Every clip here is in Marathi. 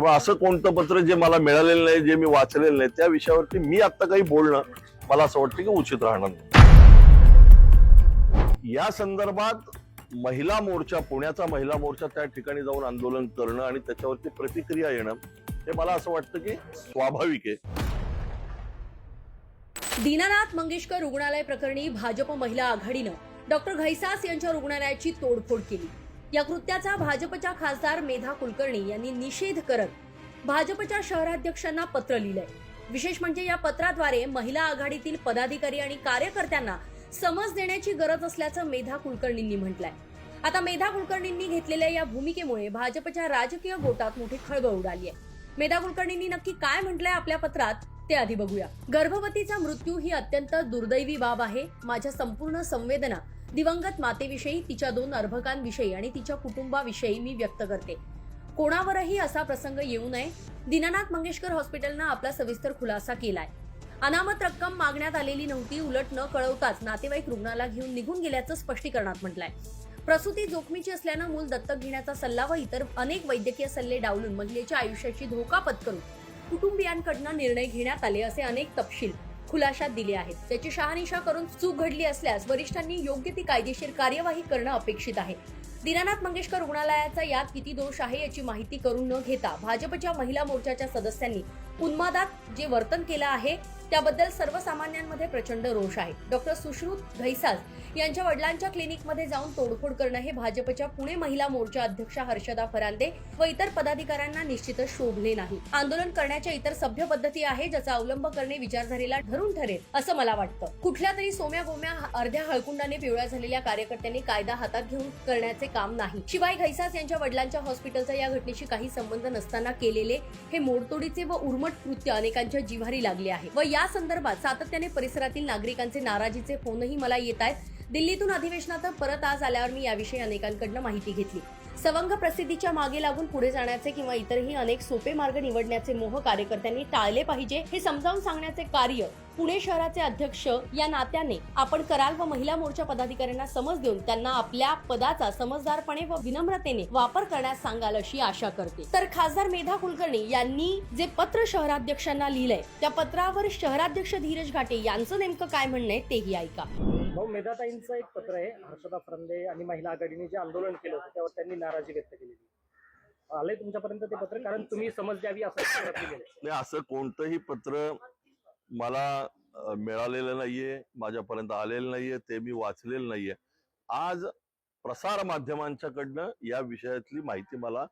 त्यामुळे असं कोणतं पत्र जे मला मिळालेलं नाही जे मी वाचलेलं नाही त्या विषयावरती मी आता काही बोलणं मला असं वाटतं की उचित राहणार नाही. या संदर्भात महिला मोर्चा पुण्याचा महिला मोर्चा त्या ठिकाणी जाऊन आंदोलन करणं आणि त्याच्यावरती प्रतिक्रिया येणं हे मला असं वाटतं की स्वाभाविक आहे. दीनानाथ मंगेशकर रुग्णालय प्रकरणी भाजप महिला आघाडीनं डॉक्टर घैसास यांच्या रुग्णालयाची तोडफोड केली. या कृत्याचा भाजपच्या खासदार मेधा कुलकर्णी यांनी निषेध करत भाजपच्या शहराध्यक्षांना पत्र लिहिलंय. विशेष म्हणजे या पत्राद्वारे महिला आघाडीतील पदाधिकारी आणि कार्यकर्त्यांना समज देण्याची गरज असल्याचं मेधा कुलकर्णींनी म्हटलंय. आता मेधा कुलकर्णींनी घेतलेल्या या भूमिकेमुळे भाजपच्या राजकीय गोटात मोठी खळबळ उडाली आहे. मेधा कुलकर्णींनी नक्की काय म्हटलंय आपल्या पत्रात ते आधी बघूया. गर्भवतीचा मृत्यू ही अत्यंत दुर्दैवी बाब आहे. माझ्या संपूर्ण संवेदना दिवंगत मातेविषयी तिच्या दोन अर्भकांविषयी आणि तिच्या कुटुंबाविषयी मी व्यक्त करते. कोणावरही असा प्रसंग येऊ नये. दीनानाथ मंगेशकर हॉस्पिटलनं आपला सविस्तर खुलासा केलाय. अनामत रक्कम मागण्यात आलेली नव्हती उलट न कळवताच नातेवाईक रुग्णाला घेऊन निघून गेल्याचं स्पष्टीकरणात म्हटलंय. प्रसूती जोखमीची असल्यानं मूल दत्तक घेण्याचा सल्ला व इतर अनेक वैद्यकीय सल्ले डावलून महिलेच्या आयुष्याची धोका पत्करून कुटुंबियांकडनं निर्णय घेण्यात आले असे अनेक तपशील. खुलाशा दिले आहेत. त्याची शहानिशा करून चूक घडली असल्यास वरिष्ठांनी योग्य ती कायदेशीर कार्यवाही करणं अपेक्षित आहे. दीनानाथ मंगेशकर रुग्णालयाचा यात किती दोष आहे याची माहिती करून न घेता भाजपच्या महिला मोर्चाच्या सदस्यांनी उन्मादात जे वर्तन केलं आहे त्याबद्दल सर्वसामान्यांमध्ये प्रचंड रोष आहे. डॉक्टर सुश्रुत घैसास यांच्या वडिलांच्या क्लिनिकमध्ये जाऊन तोडफोड करणं हे भाजपच्या पुणे महिला मोर्चा अध्यक्षा हर्षदा फरांदे व इतर पदाधिकाऱ्यांना निश्चितच शोभले नाही. आंदोलन करण्याच्या इतर सभ्य पद्धती आहे ज्याचा अवलंब करणे विचारधारेला ठरून ठरेल असं मला वाटतं. कुठल्या तरी सोम्या गोम्या अर्ध्या हळकुंडाने पिवळ्या झालेल्या कार्यकर्त्यांनी कायदा हातात घेऊन करण्याचे काम नाही. शिवाय घैसास यांच्या वडिलांच्या हॉस्पिटलचा या घटनेशी काही संबंध नसताना केलेले हे मोडतोडीचे व उर्मट कृत्य अनेकांच्या जिव्हारी लागले आहे व या संदर्भात सातत्याने परिसरातील नागरिकांचे नाराजीचे फोनही मला येत आहेत. दिल्लीतून अधिवेशनात परत आज आल्यावर मी याविषयी अनेकांकडनं माहिती घेतली. सवंग प्रसिद्धीच्या मागे लागून पुढे जाण्याचे किंवा इतरही अनेक सोपे मार्ग निवडण्याचे मोह कार्यकर्त्यांनी टाळले पाहिजे हे समजावून सांगण्याचे कार्य पुणे शहराचे अध्यक्ष या नात्याने आपण कराल व महिला मोर्चा पदाधिकाऱ्यांना समज देऊन त्यांना आपल्या पदाचा समजदारपणे व विनम्रतेने वापर करण्यास सांगाल अशी आशा करते. तर खासदार मेधा कुलकर्णी यांनी जे पत्र शहराध्यक्षांना लिहिलंय त्या पत्रावर शहराध्यक्ष धीरज घाटे यांचं नेमकं काय म्हणणं आहे तेही ऐका. भाऊ मेधाताईंचं एक पत्र आहे हर्षदा फरंदे आणि महिला आघाडीने जे आंदोलन केलं होतं त्यावर त्यांनी नाराजी व्यक्त केलेली आलंय तुमच्यापर्यंत ते पत्र? कारण तुम्ही समज द्यावी असं नाही असं कोणतंही पत्र मला मिळालेलं नाहीये माझ्यापर्यंत आलेलं नाहीये ते मी वाचलेलं नाहीये. आज प्रसार माध्यमांच्याकडनं या विषयातली माहिती मला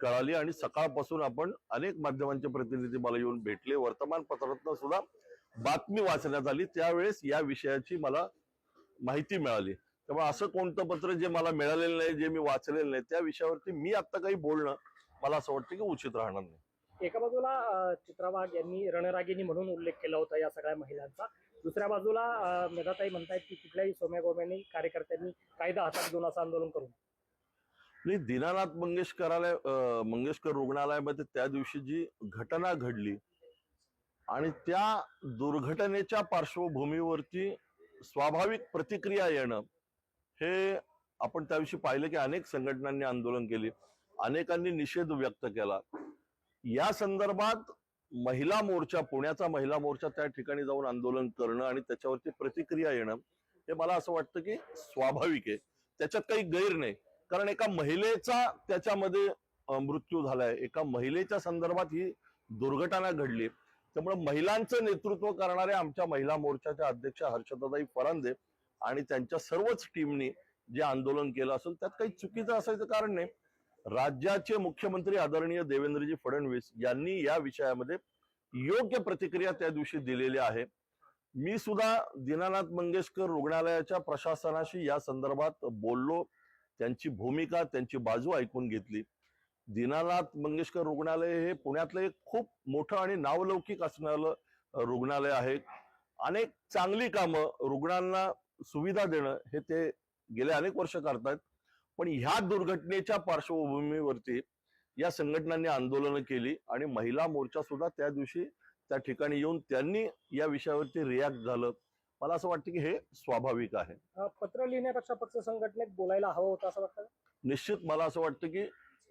कळाली आणि सकाळपासून आपण अनेक माध्यमांचे प्रतिनिधी मला येऊन भेटले. वर्तमानपत्रातनं सुद्धा बातमी वाचण्यात आली. त्यावेळेस या विषयाची मला माहिती मिळाली. त्यामुळे असं कोणतं पत्र जे मला मिळालेलं नाही जे मी वाचलेलं नाही त्या विषयावरती मी आता काही बोलणं मला असं वाटतं की उचित राहणार नाही. एका बाजूला चित्रा वाघ यांनी रणरागिनी म्हणून उल्लेख केला होता या सगळ्या महिलांचा. दुसऱ्या बाजूला मेधाताई म्हणतायत की कुठल्याही सोम्या गोम्यानी कार्यकर्त्यांनी कायदा हातात घेऊन असं आंदोलन करू नये. नाही दीनानाथ मंगेशकरालय मंगेशकर रुग्णालयामध्ये त्या दिवशी जी घटना घडली आणि त्या दुर्घटनेच्या पार्श्वभूमीवरती स्वाभाविक प्रतिक्रिया येणं हे आपण त्याविषयी पाहिलं की अनेक संघटनांनी आंदोलन केली अनेकांनी निषेध व्यक्त केला. या संदर्भात महिला मोर्चा पुण्याचा महिला मोर्चा त्या ठिकाणी जाऊन आंदोलन करणं आणि त्याच्यावरती प्रतिक्रिया येणं हे मला असं वाटतं की स्वाभाविक आहे. त्याच्यात काही गैर नाही. कारण एका महिलेचा त्याच्यामध्ये मृत्यू झालाय. एका महिलेच्या संदर्भात ही दुर्घटना घडली. त्यामुळे महिलांचं नेतृत्व करणाऱ्या आमच्या महिला मोर्चाच्या अध्यक्ष हर्षदाताई फरांदे आणि त्यांच्या सर्वच टीमनी जे आंदोलन केलं असेल त्यात काही चुकीचं असायचं कारण नाही. राज्याचे मुख्यमंत्री आदरणीय देवेंद्रजी फडणवीस यांनी या विषयामध्ये योग्य प्रतिक्रिया त्या दिवशी दिलेली आहे. मी सुद्धा दीनानाथ मंगेशकर रुग्णालयाच्या प्रशासनाशी या संदर्भात बोललो. त्यांची भूमिका त्यांची बाजू ऐकून घेतली. दीनानाथ मंगेशकर रुग्णालय हे पुण्यातलं एक खूप मोठं आणि नावलौकिक असणारं रुग्णालय आहे. अनेक चांगली कामं रुग्णांना सुविधा देणं हे ते गेले अनेक वर्ष करतायत. पण ह्या दुर्घटनेच्या पार्श्वभूमीवरती या संघटनांनी आंदोलनं केली आणि महिला मोर्चा सुद्धा त्या दिवशी त्या ठिकाणी येऊन त्यांनी या विषयावरती रिॲक्ट झालं. मला असं वाटतं की हे स्वाभाविक आहे. पत्र लिहिण्यापेक्षा पक्ष संघटनेत बोलायला हवं होतं असं वाटतं निश्चित मला असं वाटतं की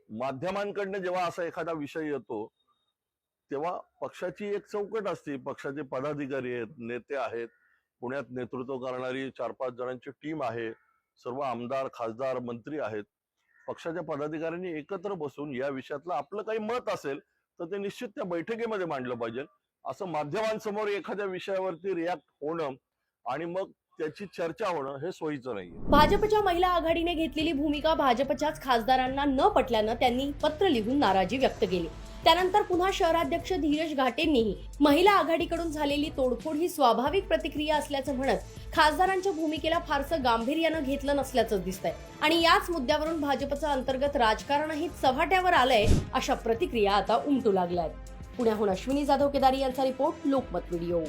माध्यमांकडनं जेव्हा असा एखादा विषय येतो तेव्हा पक्षाची एक चौकट असते. पक्षाचे पदाधिकारी आहेत नेते आहेत पुण्यात नेतृत्व करणारी चार पाच जणांची टीम आहे सर्व आमदार खासदार मंत्री आहेत. पक्षाच्या पदाधिकाऱ्यांनी एकत्र बसून या विषयातलं आपलं काही मत असेल तर ते निश्चित त्या बैठकीमध्ये मांडलं पाहिजे. असं माध्यमांसमोर एखाद्या विषयावरती रिॲक्ट होणं आणि मग त्याची चर्चा होणं हे सोयीचं नाही भाजपच्या महिला आघाडीने घेतलेली भूमिका भाजपच्याच खासदारांना न पटल्यानं त्यांनी पत्र लिहून नाराजी व्यक्त केली. त्यानंतर पुन्हा शहराध्यक्ष धीरज घाटेंनीही महिला आघाडीकडून झालेली तोडफोड ही स्वाभाविक प्रतिक्रिया असल्याचं म्हणत खासदारांच्या भूमिकेला फारसं गांभीर्यानं घेतलं नसल्याचं दिसतंय. आणि याच मुद्द्यावरून भाजपचं अंतर्गत राजकारणही चव्हाट्यावर आलंय अशा प्रतिक्रिया आता उमटू लागल्या आहेत पुण्याहून अश्विनी जाधव केदारी यांचा रिपोर्ट लोकमत व्हिडिओ.